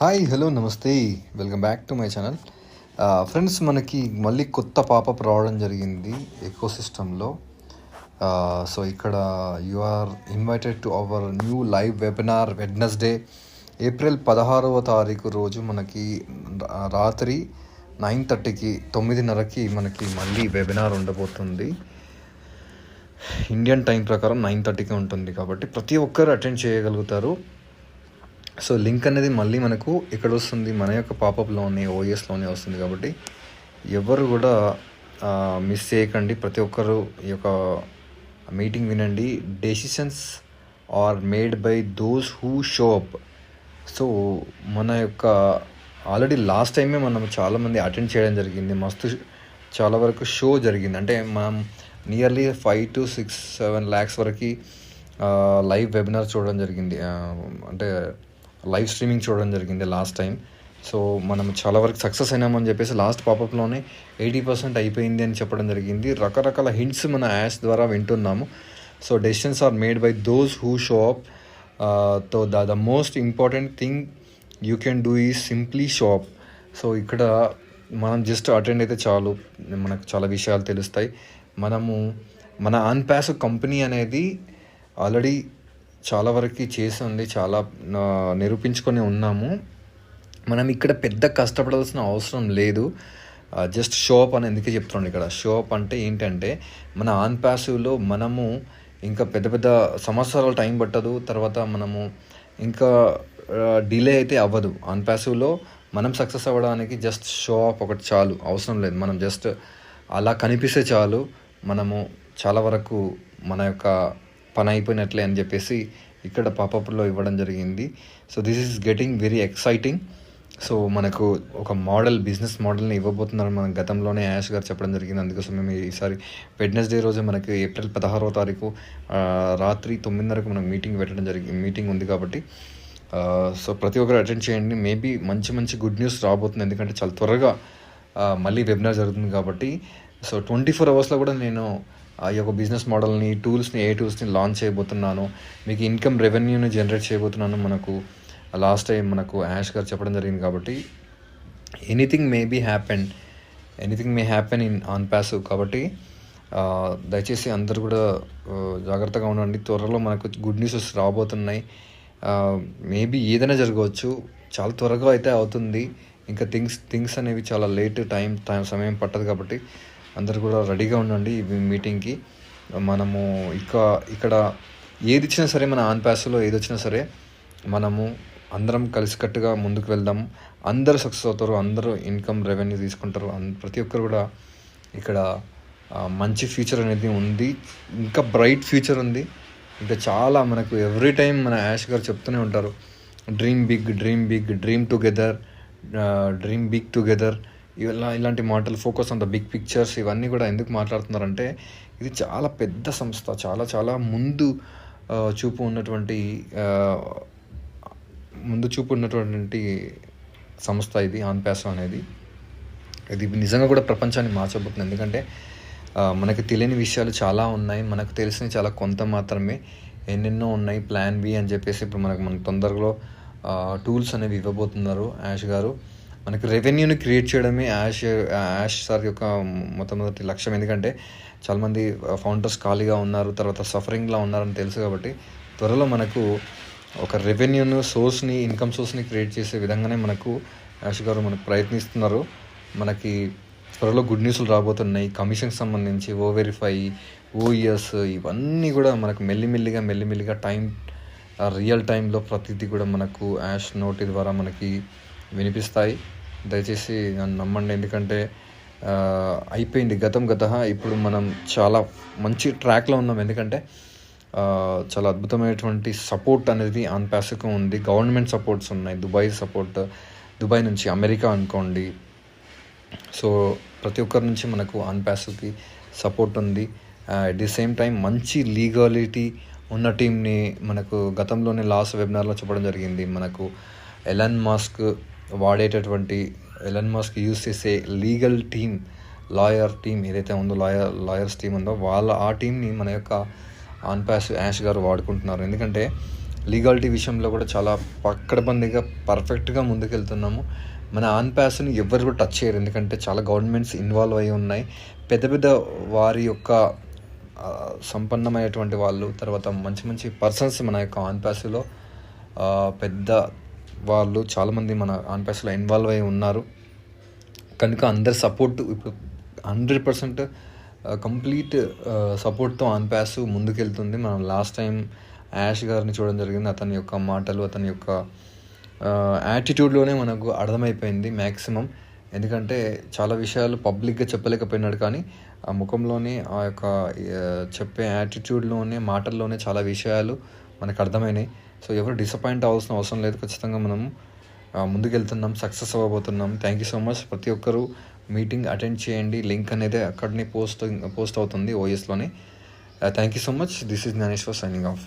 Hi hello నమస్తే. Welcome back to my channel. Friends మనకి మళ్ళీ కొత్త పాపప్ రావడం జరిగింది ఎకో సిస్టంలో సో ఇక్కడ you are invited to our new live webinar Wednesday April పదహారవ తారీఖు రోజు మనకి రాత్రి నైన్ థర్టీకి తొమ్మిదిన్నరకి మనకి మళ్ళీ వెబినార్ ఉండబోతుంది. ఇండియన్ టైం ప్రకారం నైన్ థర్టీకి ఉంటుంది కాబట్టి ప్రతి ఒక్కరు అటెండ్ చేయగలుగుతారు. సో లింక్ అనేది మళ్ళీ మనకు ఇక్కడ వస్తుంది మన యొక్క పాపప్లోనే ఓఎస్లోనే వస్తుంది కాబట్టి ఎవరు కూడా మిస్ చేయకండి. ప్రతి ఒక్కరు ఈ యొక్క మీటింగ్ వినండి. Decisions are made by those who show up so మన యొక్క ఆల్రెడీ లాస్ట్ టైమే మనం చాలామంది అటెండ్ చేయడం జరిగింది. మస్తు చాలా వరకు షో జరిగింది. అంటే మనం nearly five to six seven lakhs వరకు లైవ్ వెబినార్ చూడడం జరిగింది. అంటే లైవ్ స్ట్రీమింగ్ చూడడం జరిగింది లాస్ట్ టైం సో మనం చాలా వరకు సక్సెస్ అయినామని చెప్పేసి లాస్ట్ పాపప్లోనే ఎయిటీ పర్సెంట్ అయిపోయింది అని చెప్పడం జరిగింది. రకరకాల హింట్స్ మన యాడ్స్ ద్వారా వింటున్నాము. So decisions are made by those who show అప్తో the the most important thing you can do is simply shop so ఇక్కడ మనం జస్ట్ అటెండ్ అయితే చాలు. మనకు చాలా విషయాలు తెలుస్తాయి. మనము మన అన్పాస్ కంపెనీ అనేది ఆల్రెడీ చాలా వరకు చేసి ఉంది చాలా నిరూపించుకొని ఉన్నాము. మనం ఇక్కడ పెద్ద కష్టపడాల్సిన అవసరం లేదు. జస్ట్ షోప్ అని ఎందుకే చెప్తున్నాను ఇక్కడ? షోప్ అంటే ఏంటంటే మన ఆన్ ప్యాసివ్లో మనము ఇంకా పెద్ద పెద్ద సంవత్సరాలు టైం పట్టదు తర్వాత మనము ఇంకా డిలే అయితే అవ్వదు. ఆన్ ప్యాసివ్లో మనం సక్సెస్ అవ్వడానికి జస్ట్ షో ఆఫ్ ఒకటి చాలు అవసరం లేదు. మనం జస్ట్ అలా కనిపిస్తే చాలు మనము చాలా వరకు మన యొక్క పని అయిపోయినట్లే అని చెప్పేసి ఇక్కడ పాపప్లో ఇవ్వడం జరిగింది. So this is getting very exciting so మనకు ఒక మోడల్ బిజినెస్ మోడల్ని ఇవ్వబోతున్నారు మన గతంలోనే యాష్ గారు చెప్పడం జరిగింది. అందుకోసం మేము ఈసారి వెడ్నెస్డే రోజు మనకి ఏప్రిల్ పదహారవ తారీఖు రాత్రి తొమ్మిదిన్నరకు మనకు మీటింగ్ పెట్టడం జరిగింది మీటింగ్ ఉంది కాబట్టి సో ప్రతి ఒక్కరు అటెండ్ చేయండి. మేబీ మంచి మంచి గుడ్ న్యూస్ రాబోతుంది. ఎందుకంటే చాలా త్వరగా మళ్ళీ వెబినార్ జరుగుతుంది కాబట్టి సో ట్వంటీ ఫోర్ అవర్స్లో కూడా నేను ఆ యొక్క బిజినెస్ మోడల్ని టూల్స్ని ఏ టూల్స్ని లాంచ్ చేయబోతున్నాను మీకు ఇన్కమ్ రెవెన్యూని జనరేట్ చేయబోతున్నాను మనకు లాస్ట్ టైం మనకు యాష్ గారు చెప్పడం జరిగింది కాబట్టి anything may be happen anything may happen in Onpassive కాబట్టి దయచేసి అందరు కూడా జాగ్రత్తగా ఉండండి. త్వరలో మనకు గుడ్ న్యూసెస్ రాబోతున్నాయి. మేబీ ఏదైనా జరగవచ్చు. చాలా త్వరగా అయితే అవుతుంది. ఇంకా థింగ్స్ థింగ్స్ అనేవి చాలా లేట్ టైం టైం సమయం పట్టదు కాబట్టి అందరు కూడా రెడీగా ఉండండి ఈ మీటింగ్కి. మనము ఇక ఇక్కడ ఏది ఇచ్చినా సరే మన ఆన్పాస్లో ఏది వచ్చినా సరే మనము అందరం కలిసికట్టుగా ముందుకు వెళ్దాం. అందరూ సక్సెస్ అవుతారు అందరూ ఇన్కమ్ రెవెన్యూ తీసుకుంటారు. అన్- ప్రతి ఒక్కరు కూడా ఇక్కడ మంచి ఫ్యూచర్ అనేది ఉంది. ఇంకా బ్రైట్ ఫ్యూచర్ ఉంది. ఇంకా చాలా మనకు ఎవ్రీ టైం మన యాష్ గారు చెప్తూనే ఉంటారు. Dream big dream big dream together dream big together ఇలా ఇలాంటి మాటలు focus on the big pictures ఇవన్నీ కూడా ఎందుకు మాట్లాడుతున్నారంటే ఇది చాలా పెద్ద సంస్థ చాలా చాలా ముందు చూపు ఉన్నటువంటి ముందు చూపు ఉన్నటువంటి సంస్థ ఇది ఆన్ ప్యాసో అనేది. ఇది నిజంగా కూడా ప్రపంచాన్ని మార్చబోతుంది. ఎందుకంటే మనకు తెలియని విషయాలు చాలా ఉన్నాయి మనకు తెలిసిన చాలా కొంత మాత్రమే. ఎన్నెన్నో ఉన్నాయి ప్లాన్ బి అని చెప్పేసి ఇప్పుడు మనకు మన తొందరలో టూల్స్ అనేవి ఇవ్వబోతున్నారు యాష్ గారు. మనకు రెవెన్యూని క్రియేట్ చేయడమే యాష్ యాష్ సార్ యొక్క మొట్టమొదటి లక్ష్యం. ఎందుకంటే చాలామంది ఫౌండర్స్ ఖాళీగా ఉన్నారు తర్వాత సఫరింగ్లో ఉన్నారని తెలుసు కాబట్టి త్వరలో మనకు ఒక రెవెన్యూను సోర్స్ని ఇన్కమ్ సోర్స్ని క్రియేట్ చేసే విధంగానే మనకు యాష్ గారు మనకు ప్రయత్నిస్తున్నారు. మనకి త్వరలో గుడ్ న్యూస్లు రాబోతున్నాయి. కమిషన్కి సంబంధించి ఓ వెరిఫై ఓఇఎస్ ఇవన్నీ కూడా మనకు మెల్లిమెల్లిగా మెల్లిమెల్లిగా టైం రియల్ టైంలో ప్రతిదీ కూడా మనకు యాష్ నోటి ద్వారా మనకి వినిపిస్తాయి. దయచేసి నన్ను నమ్మండి. ఎందుకంటే అయిపోయింది గతం గత ఇప్పుడు మనం చాలా మంచి ట్రాక్లో ఉన్నాం. ఎందుకంటే చాలా అద్భుతమైనటువంటి సపోర్ట్ అనేది ఆన్ ఉంది. గవర్నమెంట్ సపోర్ట్స్ ఉన్నాయి. దుబాయ్ సపోర్ట్ దుబాయ్ నుంచి అమెరికా అనుకోండి. సో ప్రతి ఒక్కరి నుంచి మనకు ఆన్ సపోర్ట్ ఉంది. అట్ ది సేమ్ టైం మంచి లీగాలిటీ ఉన్న టీంని మనకు గతంలోనే లాస్ట్ వెబినార్లో చెప్పడం జరిగింది. మనకు ఎలన్ మాస్క్ వాడేటటువంటి ఎలన్ మాస్క్ యూస్ చేసే లీగల్ టీమ్ లాయర్ టీం ఏదైతే ఉందో లాయర్ లాయర్స్ టీం ఉందో వాళ్ళ ఆ టీంని మన యొక్క ఆన్ ప్యాస్ యాష్ గారు వాడుకుంటున్నారు. ఎందుకంటే లీగాలిటీ విషయంలో కూడా చాలా పక్కడబందిగా పర్ఫెక్ట్గా ముందుకెళ్తున్నాము. మన ఆన్ ప్యాస్ని ఎవరు కూడా టచ్ చేయరు. ఎందుకంటే చాలా గవర్నమెంట్స్ ఇన్వాల్వ్ అయి ఉన్నాయి. పెద్ద పెద్ద వారి యొక్క సంపన్నమైనటువంటి వాళ్ళు తర్వాత మంచి మంచి పర్సన్స్ మన యొక్క ఆన్ ప్యాస్లో పెద్ద వాళ్ళు చాలామంది మన ఆన్ ప్యాస్లో ఇన్వాల్వ్ అయి ఉన్నారు. కనుక అందరి సపోర్ట్ ఇప్పుడు హండ్రెడ్ పర్సెంట్ కంప్లీట్ సపోర్ట్తో ఆన్ ప్యాస్ ముందుకెళ్తుంది. మనం లాస్ట్ టైం యాష్ గారిని చూడడం జరిగింది. అతని యొక్క మాటలు అతని యొక్క యాటిట్యూడ్లోనే మనకు అర్థమైపోయింది మ్యాక్సిమం ఎందుకంటే చాలా విషయాలు పబ్లిక్గా చెప్పలేకపోయినాడు కానీ ఆ ముఖంలోనే ఆ యొక్క చెప్పే యాటిట్యూడ్లోనే మాటల్లోనే చాలా విషయాలు మనకు అర్థమైనాయి. సో ఎవరు డిసప్పాయింట్ అవ్వాల్సిన అవసరం లేదు. ఖచ్చితంగా మనం ముందుకెళ్తున్నాం సక్సెస్ అవ్వబోతున్నాం. థ్యాంక్ యూ సో మచ్ ప్రతి ఒక్కరూ మీటింగ్ అటెండ్ చేయండి. లింక్ అనేది అక్కడనే పోస్ట్ పోస్ట్ అవుతుంది ఓఎస్లోనే thank you so much this is Gnaneshwar signing off